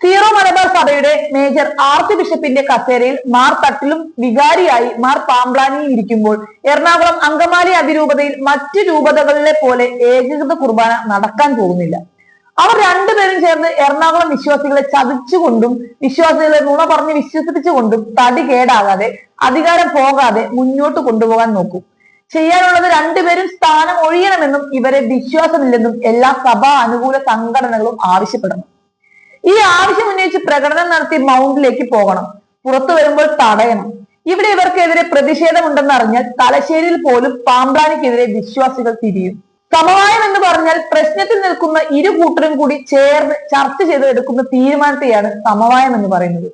Zero Malabar സഭയുടെ major arch ബിഷപ്പിന്റെ കസേരയിൽ മാർ തട്ടിലും വികാരിയായി മാർ പാമ്പ്ലാനിയും ഇരിക്കുമ്പോൾ എറണാകുളം അങ്കമാലി അതിരൂപതയിൽ മറ്റു രൂപതകളിലെ പോലെ ഏകീകൃത കുർബാന നടക്കാൻ പോകുന്നില്ല അവർ രണ്ടുപേരും ചേർന്ന് എറണാകുളം വിശ്വാസികളെ ചതിച്ചുകൊണ്ടും വിശ്വാസികളെ നുണ പറഞ്ഞ് വിശ്വസിപ്പിച്ചുകൊണ്ടും തടി കേടാകാതെ അധികാരം പോകാതെ മുന്നോട്ട് കൊണ്ടുപോകാൻ നോക്കും. ചെയ്യാനുള്ളത് രണ്ടുപേരും സ്ഥാനം ഒഴിയണമെന്നും ഇവരെ വിശ്വാസമില്ലെന്നും എല്ലാ സഭാ അനുകൂല സംഘടനകളും ആവശ്യപ്പെടുന്നു ഈ ആവശ്യം ഉന്നയിച്ച് പ്രകടനം നടത്തി മൗണ്ടിലേക്ക് പോകണം. പുറത്തു വരുമ്പോൾ തടയണം. ഇവിടെ ഇവർക്കെതിരെ പ്രതിഷേധമുണ്ടെന്ന് അറിഞ്ഞാൽ തലശ്ശേരിയിൽ പോലും പാമ്പ്ലാനിക്കെതിരെ വിശ്വാസികൾ തിരിയും. സമവായം എന്ന് പറഞ്ഞാൽ പ്രശ്നത്തിൽ നിൽക്കുന്ന ഇരു കൂട്ടരും കൂടി ചേർന്ന് ചർച്ച ചെയ്ത് എടുക്കുന്ന തീരുമാനത്തെയാണ് സമവായം എന്ന് പറയുന്നത്.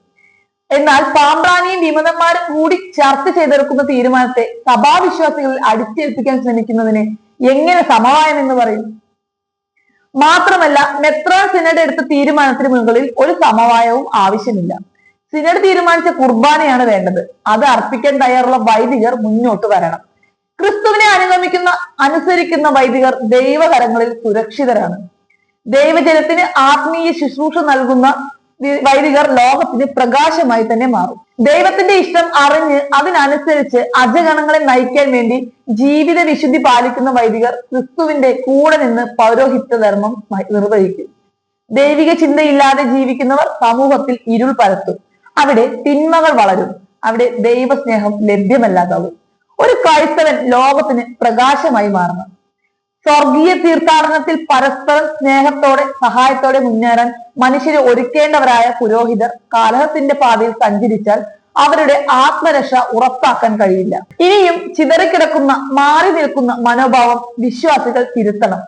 എന്നാൽ പാമ്പ്രാനിയും വിമതന്മാരും കൂടി ചർച്ച ചെയ്തെടുക്കുന്ന തീരുമാനത്തെ സഭാവിശ്വാസികളിൽ അടിച്ചേൽപ്പിക്കാൻ ശ്രമിക്കുന്നതിനെ എങ്ങനെ സമവായം എന്ന് പറയും? മാത്രമല്ല മെത്രാൻ സിനഡ് എടുത്ത തീരുമാനത്തിന് മുകളിൽ ഒരു സമവായവും ആവശ്യമില്ല. സിനഡ് തീരുമാനിച്ച കുർബാനയാണ് വേണ്ടത്. അത് അർപ്പിക്കാൻ തയ്യാറുള്ള വൈദികർ മുന്നോട്ട് വരണം. ക്രിസ്തുവിനെ അനുഗമിക്കുന്ന അനുസരിക്കുന്ന വൈദികർ ദൈവകരങ്ങളിൽ സുരക്ഷിതരാണ്. ദൈവജനത്തിന് ആത്മീയ ശുശ്രൂഷ നൽകുന്ന വൈദികർ ലോകത്തിന് പ്രകാശമായി തന്നെ മാറും. ദൈവത്തിന്റെ ഇഷ്ടം അറിഞ്ഞ് അതിനനുസരിച്ച് അജഗണങ്ങളെ നയിക്കാൻ വേണ്ടി ജീവിത വിശുദ്ധി പാലിക്കുന്ന വൈദികർ ക്രിസ്തുവിന്റെ കൂടെ നിന്ന് പൗരോഹിത്യ ധർമ്മം നിർവഹിക്കും. ദൈവിക ചിന്തയില്ലാതെ ജീവിക്കുന്നവർ സമൂഹത്തിൽ ഇരുൾ പരത്തും. അവിടെ തിന്മകൾ വളരും. അവിടെ ദൈവസ്നേഹം ലഭ്യമല്ലാതാവും. ഒരു ക്രൈസ്തവൻ ലോകത്തിന് പ്രകാശമായി മാറണം. സ്വർഗീയ തീർത്ഥാടനത്തിൽ പരസ്പരം സ്നേഹത്തോടെ സഹായത്തോടെ മുന്നേറാൻ മനുഷ്യരെ ഒരുക്കേണ്ടവരായ പുരോഹിതർ കാലഹത്തിന്റെ പാതയിൽ സഞ്ചരിച്ചാൽ അവരുടെ ആത്മരക്ഷ ഉറപ്പാക്കാൻ കഴിയില്ല. ഇനിയും ചിതറിക്കിടക്കുന്ന മാറി നിൽക്കുന്ന മനോഭാവം വിശ്വാസികൾ തിരുത്തണം.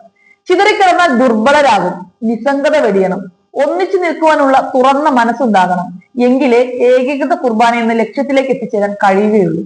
ചിതറിക്കിടന്നാൽ ദുർബലരാകും നിസ്സംഗത വെടിയണം ഒന്നിച്ചു നിൽക്കുവാനുള്ള തുറന്ന മനസ്സുണ്ടാകണം. എങ്കിലേ ഏകീകൃത കുർബാന എന്ന ലക്ഷ്യത്തിലേക്ക് എത്തിച്ചേരാൻ കഴിയുകയുള്ളൂ.